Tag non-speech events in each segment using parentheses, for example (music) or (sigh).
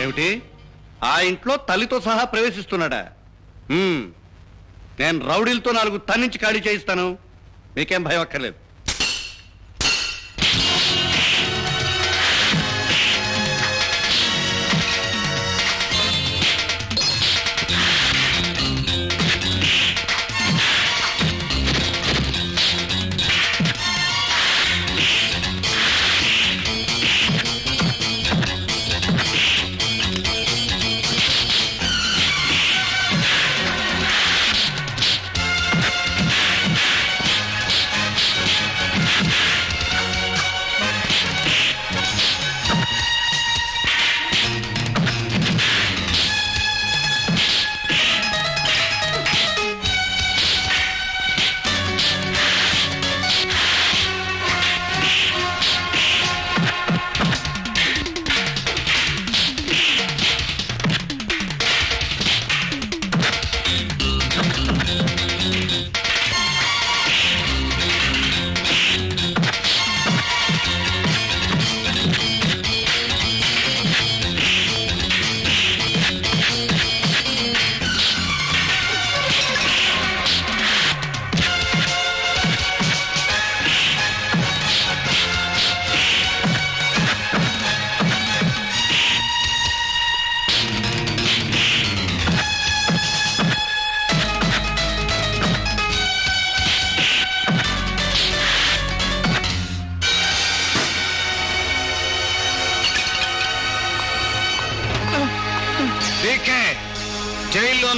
ఏమిటి? ఆ ఇంట్లో తల్లితో సహా ప్రవేశిస్తున్నాడా? హ్మ్. నేను రౌడీలతో నాలుగు తన్నించి ఖాళీ చేయిస్తాను. మీకేం భయం అక్కర్లేదు.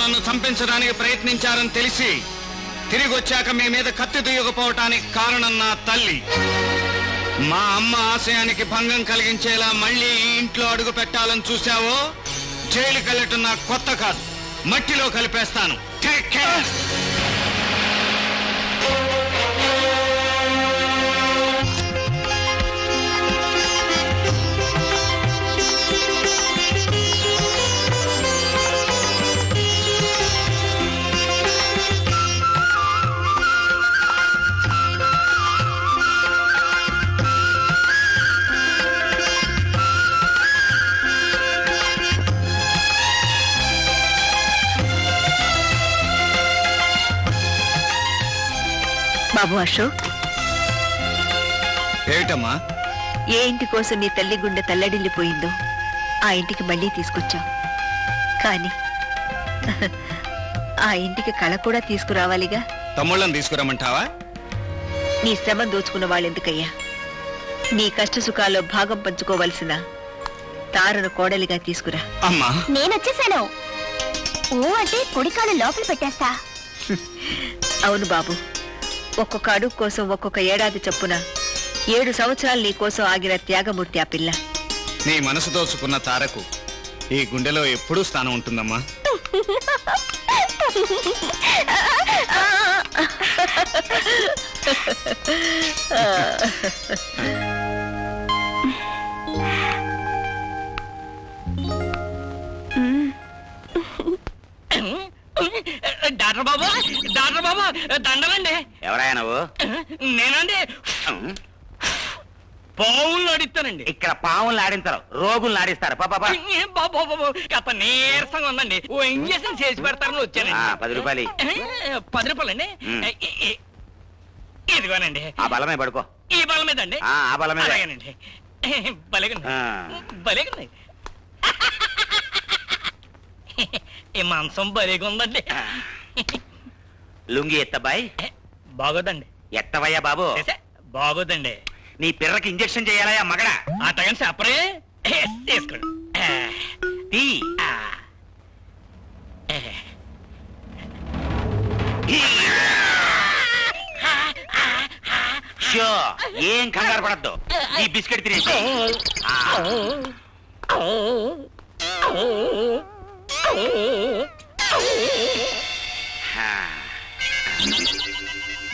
నన్ను చంపించడానికి ప్రయత్నించారని తెలిసి తిరిగి వచ్చాక మీ మీద కత్తి దుయ్యకపోవటానికి కారణం నా తల్లి. మా అమ్మ ఆశయానికి భంగం కలిగించేలా మళ్ళీ ఈ ఇంట్లో అడుగు పెట్టాలని చూశావో జైలుకెళ్ళటం నాకు కొత్త కాదు. మట్టిలో కలిపేస్తాను. అశోక్? ఏమిటమ్మా? ఏ ఇంటి కోసం నీ తల్లి గుండె తల్లడిల్లిపోయిందో ఆ ఇంటికి మళ్ళీ తీసుకొచ్చావు. కానీ ఆ ఇంటికి కళ కూడా తీసుకురావాలిగా? తమ్ముళ్ళని తీసుకురమ్మంటావా? నీ శ్రమ దోచుకున్న వాళ్ళెందుకయ్యా? నీ కష్ట సుఖాల్లో భాగం పంచుకోవలసిన తారను కోడలిగా తీసుకురా. అమ్మా! నేనొచ్చేసాను. ఓ అంటే కుడికాలు లోపల పెట్టేస్తా. (laughs) అవును బాబు. ఒక్కొక్క అడుగు కోసం ఒక్కొక్క ఏడాది చొప్పున ఏడు సంవత్సరాలు నీ కోసం ఆగిన త్యాగమూర్తి ఆ పిల్ల. నీ మనసు దోచుకున్న తారకు ఈ గుండెలో ఎప్పుడూ స్థానం ఉంటుందమ్మా. డాక్టర్ బాబు డాక్టర్ బాబు దండలండి ఎవరాయా నువ్వు? నేనండి. పావులు అడిస్తానండి ఇక్కడ పావులను ఆడించరు రోగులను ఆడిస్తారు. పాపా బాబు బాబు కాస్త నీరసంగా ఉందండి. ఓ ఇంజక్షన్ చేసి పెడతారని వచ్చానండి. పది రూపాయలు. పది. ఇ- ఇ- ఇదిగోనండి. ఆ బలమే పడుకో. ఈ బల మీద అండి. ఆ, బల మీద. అలాగేనండి. బలేగండి. ఈ మాంసం బలేగా ఉందండి (laughs) లుంగి ఎత్తబాయ్ బాగోదండి. ఎత్తవయ్యా బాబు? బాగోదండి. నీ పిర్రకి ఇంజెక్షన్ చేయాలయ్యా మగడా? అట్టగని చెప్పరే తీసుకోండి. తీ. ఆ. షో ఏం కంగారు పడద్దు. ఈ బిస్కెట్ తినేసి.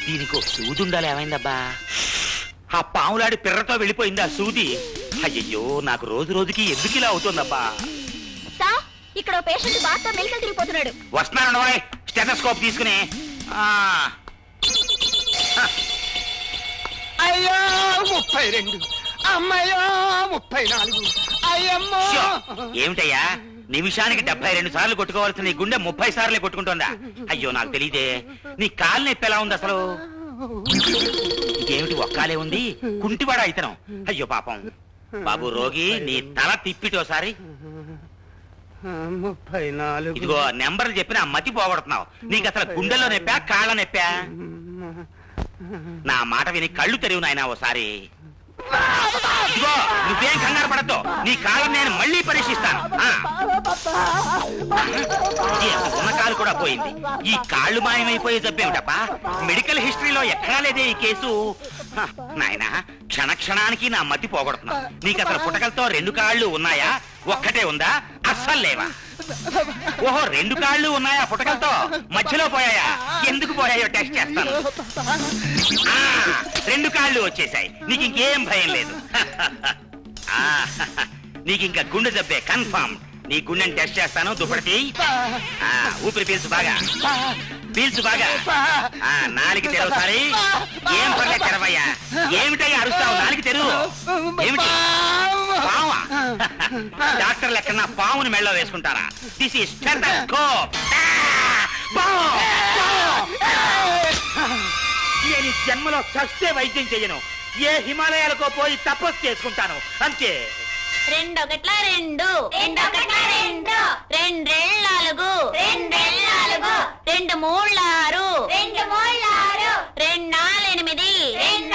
దీనికి సూది ఉండాలి ఏమైందబ్బా? ఆ పాములాడి పిర్రతో వెళ్ళిపోయింది ఆ సూది. అయ్యయ్యో నాకు రోజు రోజుకి ఎందుకు ఇలా అవుతుందబ్బా? సా ఇక్కడ పేషెంట్ బాగా మెలికలు తిరిగిపోతున్నాడు. వస్తున్నాను స్టెథోస్కోప్ తీసుకుని. ఆ, అయ్యో ముప్పై రెండు. అమ్మయ్యో ముప్పై నాలుగు. అయ్యమ్మో! ఏమిటయ్యా? నిమిషానికి డెబ్బై రెండు సార్లు కొట్టుకోవాల్సిన నీ గుండె ముప్పై సార్లే కొట్టుకుంటుందా? అయ్యో నాకు తెలియదే నీ కాలు నొప్పి ఎలా ఉంది అసలు? ఇదేమిటి ఒక్కాలే ఉంది? కుంటివాడా ఇతనం? అయ్యో పాపం. బాబు రోగి నీ తల తిప్పిటోసారి ముప్పై నాలుగు. ఇదిగో నెంబర్లు చెప్పిన మతి పోగొడుతున్నావు. నీకు అసలు గుండెల్లో నొప్పా కాళ్ళ నొప్పా? నా మాట విని కళ్ళు తెరివి నాయనా ఓసారి. ఇదిగో నువ్వేం కంగారు పడద్దు. నీ కాలం నేను మళ్ళీ పరీక్షిస్తాను. ఆ. ఈ ఉన్న కాలు కూడా పోయింది. ఈ కాళ్ళు మాయమైపోయే జబ్బేమిటప్పా? మెడికల్ హిస్టరీలో ఎక్కడా లేదే ఈ కేసు. నాయనా క్షణ క్షణానికి నా మతి పోగొడుతున్నా. నీకు అసలు పుటకలతో రెండు కాళ్ళు ఉన్నాయా? ఒక్కటే ఉందా? అస్సలు లేవా? ఓహో రెండు కాళ్ళు ఉన్నాయా పుటకలతో? మధ్యలో పోయాయా? ఎందుకు పోయాయో టెస్ట్ చేస్తాను. ఆ, రెండు కాళ్ళు వచ్చేసాయి నీకు ఇంకేం భయం లేదు. ఆ, నీకు ఇంకా గుండె దెబ్బే కన్ఫామ్. నీ గుండెని టెస్ట్ చేస్తాను దుప్పటి ఆ, ఊపిరి పీల్చు బాగా. పీల్చు బాగా. ఆ, నాలుగు తెరవసారి ఏం పర్లేదు తెరవయ్యా? ఏమిటయ్యా అరుస్తావు? నాలుగు తెరువు. ఏమిటి? పావా? డాక్టర్ లెక్కన పావుని మెళ్ళ వేసుకుంటారా? దిస్ ఈస్ స్టెథోస్కోప్ నేను ఈ జన్మలో చస్తే వైద్యం చెయ్యను ఏ హిమాలయాలకో పోయి తపస్సు చేసుకుంటాను. అంతే. రెండొకట్ల రెండు. రెండొకట్ల రెండు. రెండేళ్ళాలుగు. రెండు మూళ్ళ ఆరు రెండు మూళ్ళ ఆరు రెండు నాలుగు ఎనిమిది రెండు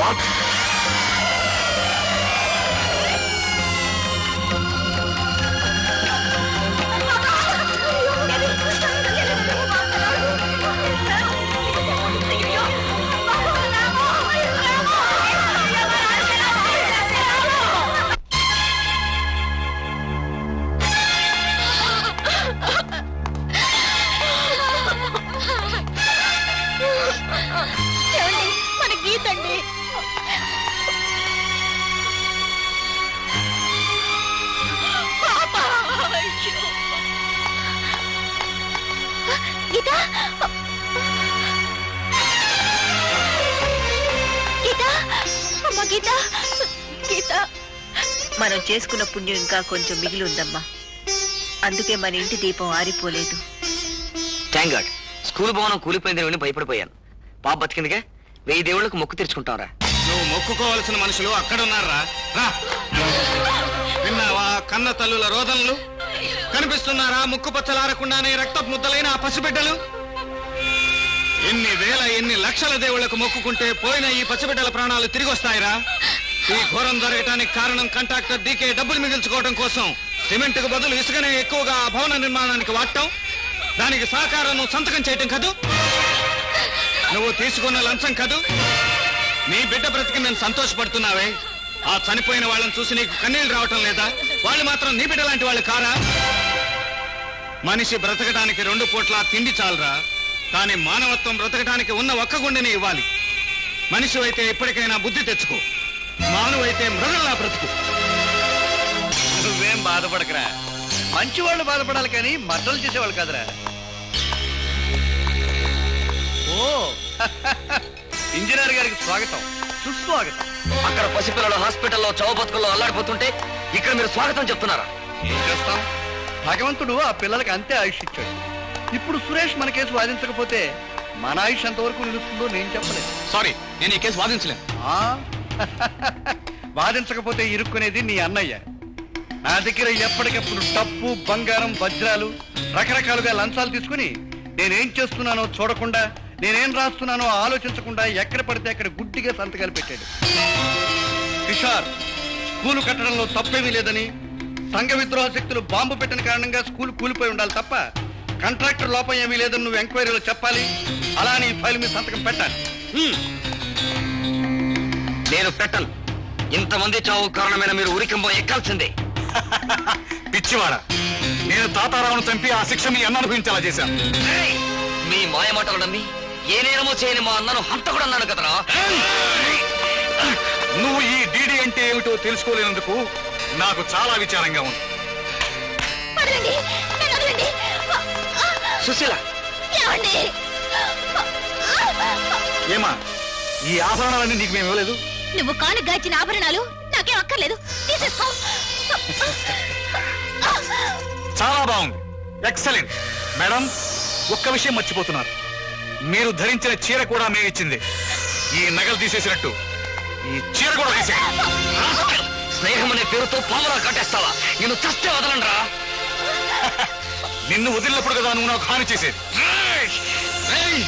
What? గీత గీత మనం చేసుకున్న పుణ్యం ఇంకా కొంచెం మిగిలి ఉందమ్మా. అందుకే మన ఇంటి దీపం ఆరిపోలేదు. థ్యాంక్ గాడ్ స్కూల్ భవనం కూలిపోయిందని విని భయపడిపోయాను. పాప బతికిందిగా వెయ్యి దేవుళ్ళకు మొక్కు తెరుచుకుంటాంరా నువ్వు మొక్కుకోవలసిన మనుషులు అక్కడున్నారా రా. విన్నావా? కన్న తల్లుల రోదనలు? కనిపిస్తున్నారా ముక్కు పచ్చలారకుండానే రక్తపు ముద్దలైన ఆ పసిబిడ్డలు? ఎన్ని వేల ఎన్ని లక్షల దేవుళ్ళకు మొక్కుకుంటే పోయిన ఈ పచ్చబిడ్డల ప్రాణాలు తిరిగి వస్తాయిరా ఈ ఘోరం జరగటానికి కారణం కంట్రాక్టర్ డీకే డబ్బులు మిగిల్చుకోవడం కోసం సిమెంట్కు బదులు ఇసుకనే ఎక్కువగా ఆ భవన నిర్మాణానికి వాడటం? దానికి సహకారం నువ్వు సంతకం చేయటం కదూ? నువ్వు తీసుకున్న లంచం కదూ? నీ బిడ్డ బ్రతికి నేను సంతోషపడుతున్నావే. ఆ చనిపోయిన వాళ్ళని చూసి నీకు కన్నీళ్ళు రావటం లేదా? వాళ్ళు మాత్రం నీ బిడ్డ లాంటి వాళ్ళు కారా? మనిషి బ్రతకడానికి రెండు పూట్ల తిండి చాలరా? కానీ మానవత్వం బ్రతకడానికి ఉన్న ఒక్క గుండెని ఇవ్వాలి. మనిషి అయితే ఎప్పటికైనా బుద్ధి తెచ్చుకో. మానవైతే మృగంలా బ్రతుకు. నువ్వేం బాధపడకరా. మంచి వాళ్ళు బాధపడాలి కానీ మద్దలు చేసేవాళ్ళు కాదురా. ఓ (laughs) ఇంజనీర్ గారికి స్వాగతం. సుస్వాగతం. అక్కడ పసిపిల్లలు హాస్పిటల్లో చావు బతుకుల్లో అల్లాడిపోతుంటే ఇక్కడ మీరు స్వాగతం చెప్తున్నారా? ఏం చేస్తాం? భగవంతుడు ఆ పిల్లలకి అంతే ఆయుష్ ఇచ్చాడు. ఇప్పుడు సురేష్ మన కేసు వాదించకపోతే మన ఆయుష్ ఎంతవరకు నిలుస్తుందో నేను చెప్పలేదు సారీ నేను ఈ కేసు వాదించలేను. ఆ? (laughs) వాదించకపోతే ఇరుక్కునేది నీ అన్నయ్య. నా దగ్గర ఎప్పటికప్పుడు డబ్బు బంగారం వజ్రాలు రకరకాలుగా లంచాలు తీసుకుని నేనేం చేస్తున్నానో చూడకుండా నేనేం రాస్తున్నానో ఆలోచించకుండా ఎక్కడ పడితే అక్కడ గుడ్డిగా సంతకాలు పెట్టాడు. కిషోర్ స్కూలు కట్టడంలో తప్పేమీ లేదని సంఘ విద్రోహ శక్తులు బాంబు పెట్టిన కారణంగా స్కూల్ కూలిపోయి ఉండాలి తప్ప కాంట్రాక్టర్ లోపం ఏమీ లేదని నువ్వు ఎంక్వైరీలో చెప్పాలి. అలా నీ ఫైల్ మీద సంతకం పెట్టాలి. హ్మ్. నేను పెట్టను. ఇంతమంది చావు కారణమైన మీరు ఉరికంబం ఎక్కాల్సిందే. (laughs) పిచ్చివాడ. నేను తాతారావును చంపి ఆ శిక్ష మీ అన్న అనుభవించేలా చేశాను. ఏయ్! మీ మాయ మాటలు నమ్మి ఏ నేరమో చేయని మా అన్నను హంతకుడు అన్నాను కదరా నువ్వు ఈ డీడీ అంటే ఏమిటో తెలుసుకోలేనందుకు నాకు చాలా విచారంగా ఉంది. సుశీల! ఏమా ఈ ఆభరణాలన్నీ నీకు మేము ఇవ్వలేదు? నువ్వు కాను గాచిన ఆభరణాలు నాకేం అక్కర్లేదు. తీసేసుకో. చాలా బాగుంది. ఎక్సలెంట్ మేడం ఒక్క విషయం మర్చిపోతున్నారు. మీరు ధరించిన చీర కూడా మేము ఇచ్చింది. ఈ నగలు తీసేసినట్టు. ఈ చీర కూడా తీసేయండి. స్నేహం అనే పేరుతో పాములా కట్టేస్తావా? నేను చస్తే వదలండ్రా. నిన్ను వదిలినప్పుడు కదా నువ్వు నాకు హాని చేసేది. ఏయ్!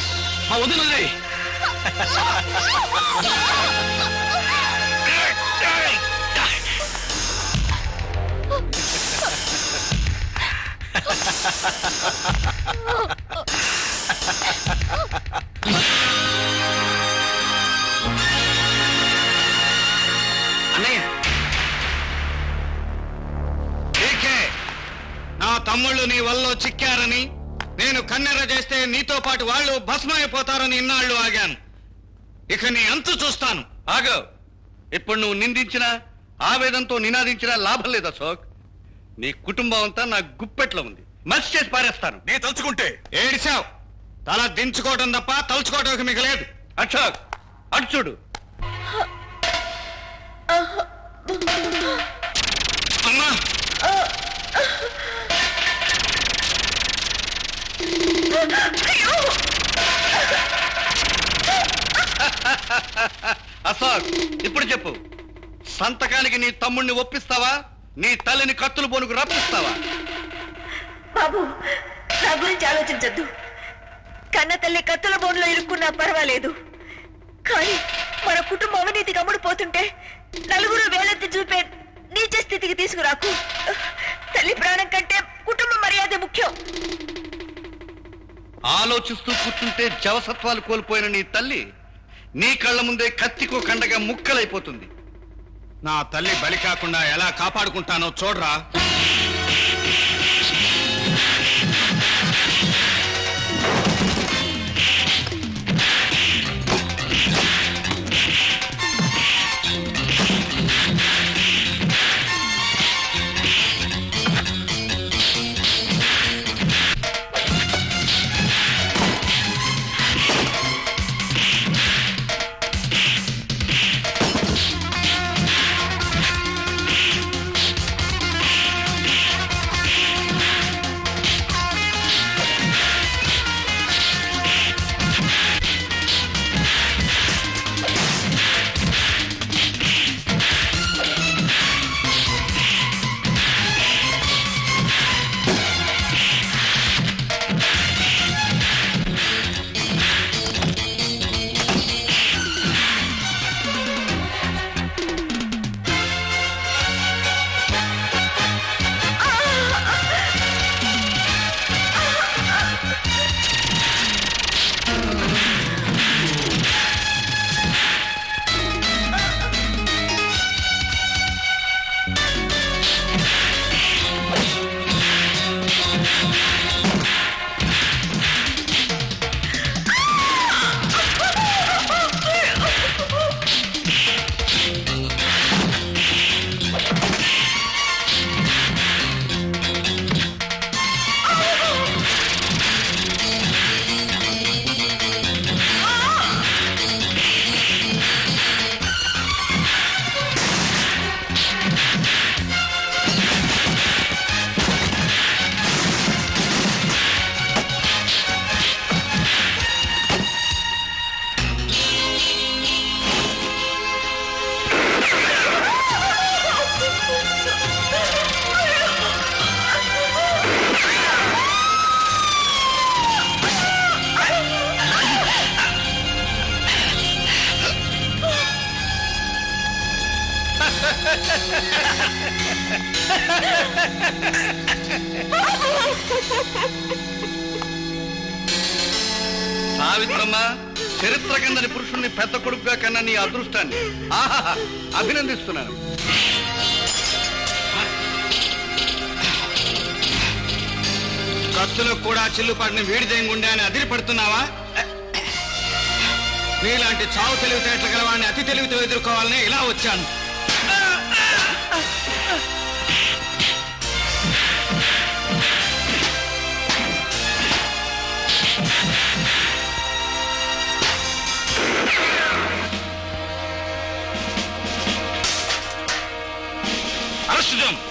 మా వదిలి. అన్నయ్య (laughs) తమ్ముళ్ళు నీ వల్ల చిక్కారని నేను కన్నెర చేస్తే నీతో పాటు వాళ్ళు భస్మైపోతారని ఇన్నాళ్ళు ఆగాను. ఇక నీ అంతు చూస్తాను. ఆగో. ఇప్పుడు నువ్వు నిందించినా ఆవేదంతో నినాదించినా లాభం లేదు అశోక్. నీ కుటుంబం అంతా నా గుప్పెట్లో ఉంది. మసి చేసి పారేస్తాను. నీ తలుచుకుంటే. ఏడిచావు. తల దించుకోవడం తప్ప తలుచుకోవడం మీకు లేదు. అశోక్ అటు చూడు. అమ్మా. అశోక్ ఇప్పుడు చెప్పు. సంతకానికి నీ తమ్ముణ్ణి ఒప్పిస్తావా? నీ తల్లిని కత్తులు బోనుకు రప్పిస్తావా? బాబు నా గురించి ఆలోచించద్దు. కన్న తల్లి కత్తుల బోన్లో ఇరుక్కున్నా పర్వాలేదు. కానీ మన కుటుంబం అవినీతికి అమ్ముడుపోతుంటే నలుగురు వేలెత్తి చూపే నీచ స్థితికి తీసుకురాకు. తల్లి ప్రాణం కంటే కుటుంబ మర్యాద ముఖ్యం. ఆలోచిస్తూ కూర్చుంటే జవసత్వాలు కోల్పోయిన నీ తల్లి నీ కళ్ళ ముందే కత్తికో కండగా ముక్కలైపోతుంది. నా తల్లి బలి కాకుండా ఎలా కాపాడుకుంటానో చూడరా. చూడమ్మా చరిత్ర కిందని పురుషుణ్ణి పెద్ద కొడుకుగా కన్నా నీ అదృష్టాన్ని. ఆహా అభినందిస్తున్నాను. కత్తులకు కూడా చిల్లుపాటిని వీడిదేం గుండె అని అదిరి పడుతున్నావా నీలాంటి చావు తెలివితేటలు గలవాడిని అతి తెలివితో ఎదుర్కోవాలని ఇలా వచ్చాను. Rahatsızım.